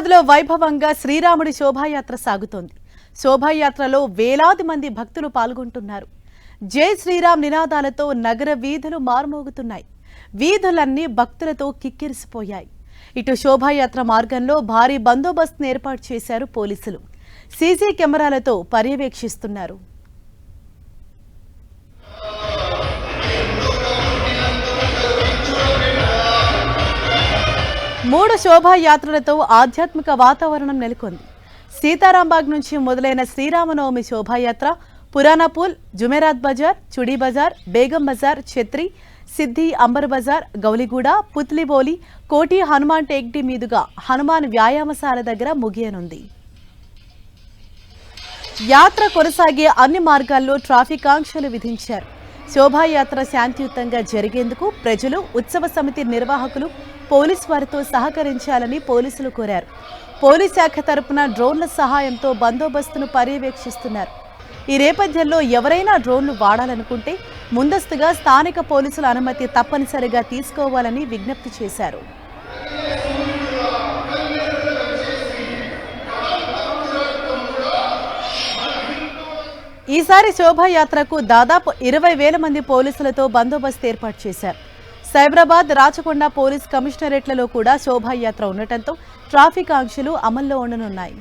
హైదరాబాద్లో వైభవంగా శ్రీరాముడి శోభాయాత్ర సాగుతోంది. శోభాయాత్రలో వేలాది మంది భక్తులు పాల్గొంటున్నారు. జై శ్రీరామ్ నినాదాలతో నగర వీధులు మారుమోగుతున్నాయి. వీధులన్నీ భక్తులతో కిక్కిరిసిపోయాయి. ఇటు శోభాయాత్ర మార్గంలో భారీ బందోబస్తును ఏర్పాటు చేశారు పోలీసులు. సీసీ కెమెరాలతో పర్యవేక్షిస్తున్నారు. మూడు శోభాయాత్రలతో ఆధ్యాత్మిక వాతావరణం నెలకొంది. సీతారాంబాగ్ నుంచి మొదలైన శ్రీరామనవమి శోభాయాత్ర పురాణపూల్ జుమెరాత్ బజార్ చుడీ బజార్ బేగం బజార్ ఛత్రి సిద్ధి అంబర్ బజార్ గౌలిగూడ పుత్లిబోలి కోటి హనుమాన్ టేక్డి మీదుగా హనుమాన్ వ్యాయామశాల దగ్గర ముగియనుంది. యాత్ర కొనసాగే అన్ని మార్గాల్లో ట్రాఫిక్ ఆంక్షలు విధించారు. శోభాయాత్ర శాంతియుతంగా జరిగేందుకు ప్రజలు ఉత్సవ సమితి నిర్వాహకులు పోలీస్ వారితో సహకరించాలని పోలీసులు కోరారు. పోలీస్ శాఖ తరపున డ్రోన్ల సహాయంతో బందోబస్తును పర్యవేక్షిస్తున్నారు. ఈ నేపథ్యంలో ఎవరైనా డ్రోన్లు వాడాలనుకుంటే ముందస్తుగా స్థానిక పోలీసుల అనుమతి తప్పనిసరిగా తీసుకోవాలని విజ్ఞప్తి చేశారు. ఈసారి శోభాయాత్రకు దాదాపు ఇరవై వేల మంది పోలీసులతో బందోబస్తు ఏర్పాటు చేశారు. సైబరాబాద్ రాచకొండ పోలీస్ కమిషనరేట్లలో కూడా శోభాయాత్ర ఉండటంతో ట్రాఫిక్ ఆంక్షలు అమల్లో ఉండనున్నాయి.